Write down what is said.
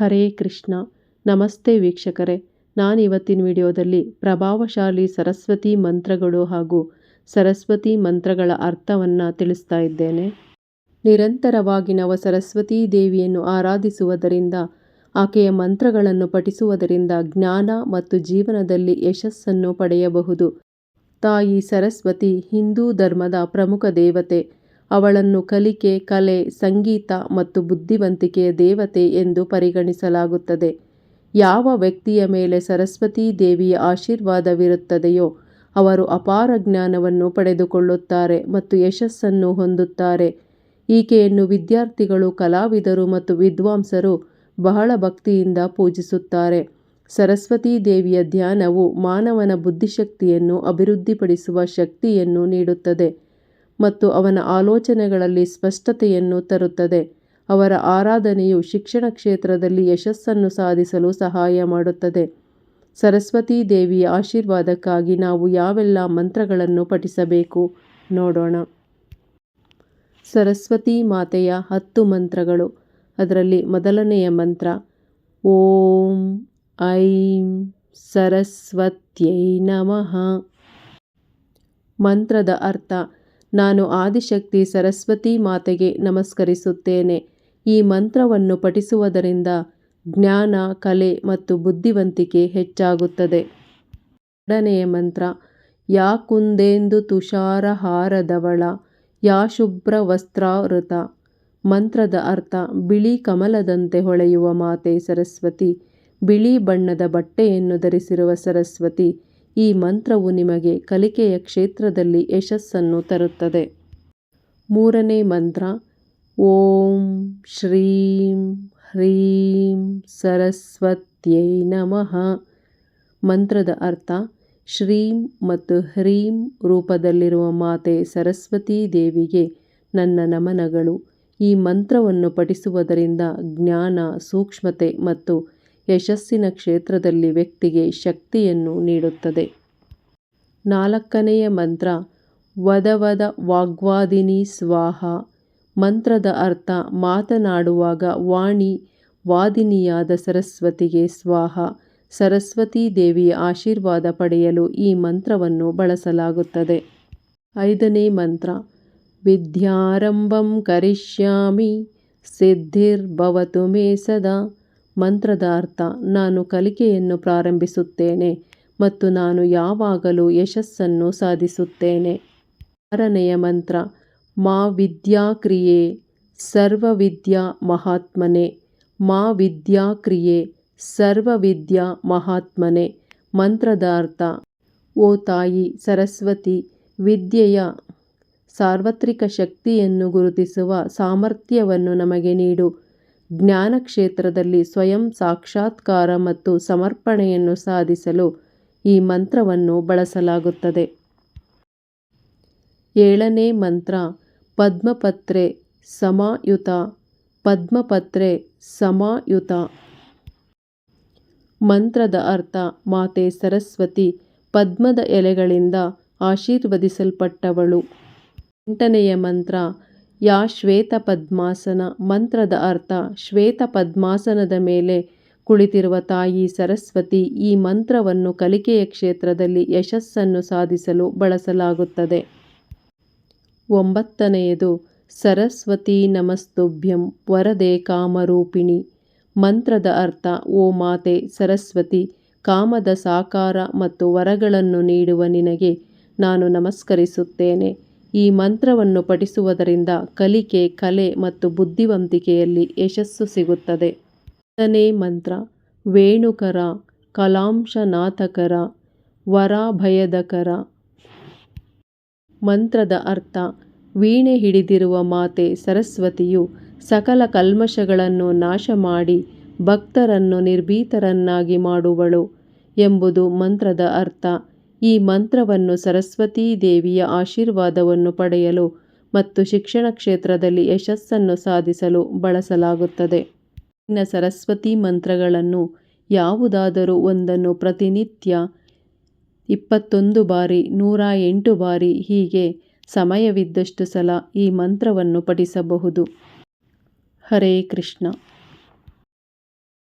ಹರೇ ಕೃಷ್ಣ. ನಮಸ್ತೆ ವೀಕ್ಷಕರೇ. ನಾನು ಇವತ್ತಿನ ವಿಡಿಯೋದಲ್ಲಿ ಪ್ರಭಾವಶಾಲಿ ಸರಸ್ವತಿ ಮಂತ್ರಗಳು ಹಾಗೂ ಸರಸ್ವತಿ ಮಂತ್ರಗಳ ಅರ್ಥವನ್ನು ತಿಳಿಸ್ತಾ ಇದ್ದೇನೆ. ನಿರಂತರವಾಗಿ ನಾವು ಸರಸ್ವತೀ ದೇವಿಯನ್ನು ಆರಾಧಿಸುವುದರಿಂದ, ಆಕೆಯ ಮಂತ್ರಗಳನ್ನು ಪಠಿಸುವುದರಿಂದ ಜ್ಞಾನ ಮತ್ತು ಜೀವನದಲ್ಲಿ ಯಶಸ್ಸನ್ನು ಪಡೆಯಬಹುದು. ತಾಯಿ ಸರಸ್ವತಿ ಹಿಂದೂ ಧರ್ಮದ ಪ್ರಮುಖ ದೇವತೆ. ಅವಳನ್ನು ಕಲಿಕೆ, ಕಲೆ, ಸಂಗೀತ ಮತ್ತು ಬುದ್ಧಿವಂತಿಕೆಯ ದೇವತೆ ಎಂದು ಪರಿಗಣಿಸಲಾಗುತ್ತದೆ. ಯಾವ ವ್ಯಕ್ತಿಯ ಮೇಲೆ ಸರಸ್ವತೀ ದೇವಿಯ ಆಶೀರ್ವಾದವಿರುತ್ತದೆಯೋ ಅವರು ಅಪಾರ ಜ್ಞಾನವನ್ನು ಪಡೆದುಕೊಳ್ಳುತ್ತಾರೆ ಮತ್ತು ಯಶಸ್ಸನ್ನು ಹೊಂದುತ್ತಾರೆ. ಈಕೆಯನ್ನು ವಿದ್ಯಾರ್ಥಿಗಳು, ಕಲಾವಿದರು ಮತ್ತು ವಿದ್ವಾಂಸರು ಬಹಳ ಭಕ್ತಿಯಿಂದ ಪೂಜಿಸುತ್ತಾರೆ. ಸರಸ್ವತೀ ದೇವಿಯ ಧ್ಯಾನವು ಮಾನವನ ಬುದ್ಧಿಶಕ್ತಿಯನ್ನು ಅಭಿವೃದ್ಧಿಪಡಿಸುವ ಶಕ್ತಿಯನ್ನು ನೀಡುತ್ತದೆ. ಮತ್ತು ಅವನ ಆಲೋಚನೆಗಳಲ್ಲಿ ಸ್ಪಷ್ಟತೆಯನ್ನು ತರುತ್ತದೆ. ಅವರ ಆರಾಧನೆಯು ಶಿಕ್ಷಣ ಕ್ಷೇತ್ರದಲ್ಲಿ ಯಶಸ್ಸನ್ನು ಸಾಧಿಸಲು ಸಹಾಯ ಮಾಡುತ್ತದೆ. ಸರಸ್ವತೀ ದೇವಿಯ ಆಶೀರ್ವಾದಕ್ಕಾಗಿ ನಾವು ಯಾವೆಲ್ಲ ಮಂತ್ರಗಳನ್ನು ಪಠಿಸಬೇಕು ನೋಡೋಣ. ಸರಸ್ವತಿ ಮಾತೆಯ ಹತ್ತು ಮಂತ್ರಗಳು. ಅದರಲ್ಲಿ ಮೊದಲನೆಯ ಮಂತ್ರ, ಓಂ ಐಂ ಸರಸ್ವತ್ಯೈ ನಮಃ. ಮಂತ್ರದ ಅರ್ಥ ನಾನು ಆದಿಶಕ್ತಿ ಸರಸ್ವತಿ ಮಾತೆಗೆ ನಮಸ್ಕರಿಸುತ್ತೇನೆ. ಈ ಮಂತ್ರವನ್ನು ಪಠಿಸುವುದರಿಂದ ಜ್ಞಾನ, ಕಲೆ ಮತ್ತು ಬುದ್ಧಿವಂತಿಕೆ ಹೆಚ್ಚಾಗುತ್ತದೆ. ಎರಡನೆಯ ಮಂತ್ರ, ಯಾ ಕುಂದೇಂದು ತುಷಾರಹಾರದವಳ ಯಾ ಶುಭ್ರ ವಸ್ತ್ರಾವೃತ ಮಂತ್ರದ ಅರ್ಥ, ಬಿಳಿ ಕಮಲದಂತೆ ಹೊಳೆಯುವ ಮಾತೆ ಸರಸ್ವತಿ, ಬಿಳಿ ಬಣ್ಣದ ಬಟ್ಟೆಯನ್ನು ಧರಿಸಿರುವ ಸರಸ್ವತಿ ಈ ಮಂತ್ರವು ನಿಮಗೆ ಕಲಿಕೆಯ ಕ್ಷೇತ್ರದಲ್ಲಿ ಯಶಸ್ಸನ್ನು ತರುತ್ತದೆ. ಮೂರನೇ ಮಂತ್ರ, ಓಂ ಶ್ರೀಂ ಹ್ರೀಂ ಸರಸ್ವತ್ಯೈ ನಮಃ. ಮಂತ್ರದ ಅರ್ಥ, ಶ್ರೀಂ ಮತ್ತು ಹ್ರೀಂ ರೂಪದಲ್ಲಿರುವ ಮಾತೆ ಸರಸ್ವತೀ ದೇವಿಗೆ ನನ್ನ ನಮನಗಳು. ಈ ಮಂತ್ರವನ್ನು ಪಠಿಸುವುದರಿಂದ ಜ್ಞಾನ, ಸೂಕ್ಷ್ಮತೆ ಮತ್ತು ಯಶಸ್ಸಿನ ಕ್ಷೇತ್ರದಲ್ಲಿ ವ್ಯಕ್ತಿಗೆ ಶಕ್ತಿಯನ್ನು ನೀಡುತ್ತದೆ. ನಾಲ್ಕನೆಯ ಮಂತ್ರ, ವದವದ ವಾಗ್ವಾದಿನಿ ಸ್ವಾಹ. ಮಂತ್ರದ ಅರ್ಥ, ಮಾತನಾಡುವಾಗ ವಾಣಿ, ವಾದಿನಿಯಾದ ಸರಸ್ವತಿಗೆ ಸ್ವಾಹ. ಸರಸ್ವತೀ ದೇವಿಯ ಆಶೀರ್ವಾದ ಪಡೆಯಲು ಈ ಮಂತ್ರವನ್ನು ಬಳಸಲಾಗುತ್ತದೆ. ಐದನೇ ಮಂತ್ರ, ವಿದ್ಯಾರಂಭಂ ಕರಿಷ್ಯಾಮಿ, ಸಿದ್ಧಿರ್ಭವತು ಮೇ ಸದಾ. ಮಂತ್ರದ ಅರ್ಥ, ನಾನು ಕಲಿಕೆಯನ್ನು ಪ್ರಾರಂಭಿಸುತ್ತೇನೆ ಮತ್ತು ನಾನು ಯಾವಾಗಲೂ ಯಶಸ್ಸನ್ನು ಸಾಧಿಸುತ್ತೇನೆ. ಆರನೆಯ ಮಂತ್ರ, ಮಾ ವಿದ್ಯಾಕ್ರಿಯೆ ಸರ್ವವಿದ್ಯಾ ಮಹಾತ್ಮನೆ. ಮಾ ವಿದ್ಯಾಕ್ರಿಯೆ ಸರ್ವವಿದ್ಯಾ ಮಹಾತ್ಮನೆ. ಮಂತ್ರದ ಅರ್ಥ, ಓ ತಾಯಿ ಸರಸ್ವತಿ, ವಿದ್ಯೆಯ ಸಾರ್ವತ್ರಿಕ ಶಕ್ತಿಯನ್ನು ಗುರುತಿಸುವ ಸಾಮರ್ಥ್ಯವನ್ನು ನಮಗೆ ನೀಡು. ಜ್ಞಾನ ಕ್ಷೇತ್ರದಲ್ಲಿ ಸ್ವಯಂ ಸಾಕ್ಷಾತ್ಕಾರ ಮತ್ತು ಸಮರ್ಪಣೆಯನ್ನು ಸಾಧಿಸಲು ಈ ಮಂತ್ರವನ್ನು ಬಳಸಲಾಗುತ್ತದೆ. ಏಳನೇ ಮಂತ್ರ, ಪದ್ಮಪತ್ರೆ ಸಮಾಯುತ ಪದ್ಮಪತ್ರೆ ಸಮಾಯುತ. ಮಂತ್ರದ ಅರ್ಥ, ಮಾತೆ ಸರಸ್ವತಿ ಪದ್ಮದ ಎಲೆಗಳಿಂದ ಆಶೀರ್ವದಿಸಲ್ಪಟ್ಟವಳು. ಎಂಟನೆಯ ಮಂತ್ರ ಯಾ ಶ್ವೇತ ಪದ್ಮಾಸನ ಮಂತ್ರದ ಅರ್ಥ ಶ್ವೇತ ಪದ್ಮಾಸನದ ಮೇಲೆ ಕುಳಿತಿರುವ ತಾಯಿ ಸರಸ್ವತಿ ಈ ಮಂತ್ರವನ್ನು ಕಲಿಕೆಯ ಕ್ಷೇತ್ರದಲ್ಲಿ ಯಶಸ್ಸನ್ನು ಸಾಧಿಸಲು ಬಳಸಲಾಗುತ್ತದೆ. ಒಂಬತ್ತನೆಯದು, ಸರಸ್ವತಿ ನಮಸ್ತುಭ್ಯಂ ವರದೆ ಕಾಮರೂಪಿಣಿ. ಮಂತ್ರದ ಅರ್ಥ, ಓ ಮಾತೆ ಸರಸ್ವತಿ, ಕಾಮದ ಸಾಕಾರ ಮತ್ತು ವರಗಳನ್ನು ನೀಡುವ ನಿನಗೆ ನಾನು ನಮಸ್ಕರಿಸುತ್ತೇನೆ. ಈ ಮಂತ್ರವನ್ನು ಪಠಿಸುವುದರಿಂದ ಕಲಿಕೆ, ಕಲೆ ಮತ್ತು ಬುದ್ಧಿವಂತಿಕೆಯಲ್ಲಿ ಯಶಸ್ಸು ಸಿಗುತ್ತದೆ. ಹತ್ತನೇ ಮಂತ್ರ, ವೇಣುಕರ, ಕಲಾಂಶನಾಥಕರ, ವರಾಭಯದಕರ. ಮಂತ್ರದ ಅರ್ಥ, ವೀಣೆ ಹಿಡಿದಿರುವ ಮಾತೆ ಸರಸ್ವತಿಯು ಸಕಲ ಕಲ್ಮಶಗಳನ್ನು ನಾಶ ಮಾಡಿ ಭಕ್ತರನ್ನು ನಿರ್ಭೀತರನ್ನಾಗಿ ಮಾಡುವಳು ಎಂಬುದು ಮಂತ್ರದ ಅರ್ಥ. ಈ ಮಂತ್ರವನ್ನು ಸರಸ್ವತೀ ದೇವಿಯ ಆಶೀರ್ವಾದವನ್ನು ಪಡೆಯಲು ಮತ್ತು ಶಿಕ್ಷಣ ಕ್ಷೇತ್ರದಲ್ಲಿ ಯಶಸ್ಸನ್ನು ಸಾಧಿಸಲು ಬಳಸಲಾಗುತ್ತದೆ. ಇನ್ನ ಸರಸ್ವತಿ ಮಂತ್ರಗಳನ್ನು ಯಾವುದಾದರೂ ಒಂದನ್ನು ಪ್ರತಿನಿತ್ಯ ಇಪ್ಪತ್ತೊಂದು ಬಾರಿ, ನೂರ ಎಂಟು ಬಾರಿ ಹೀಗೆ ಸಮಯವಿದ್ದಷ್ಟು ಸಲ ಈ ಮಂತ್ರವನ್ನು ಪಠಿಸಬಹುದು. ಹರೇ ಕೃಷ್ಣ.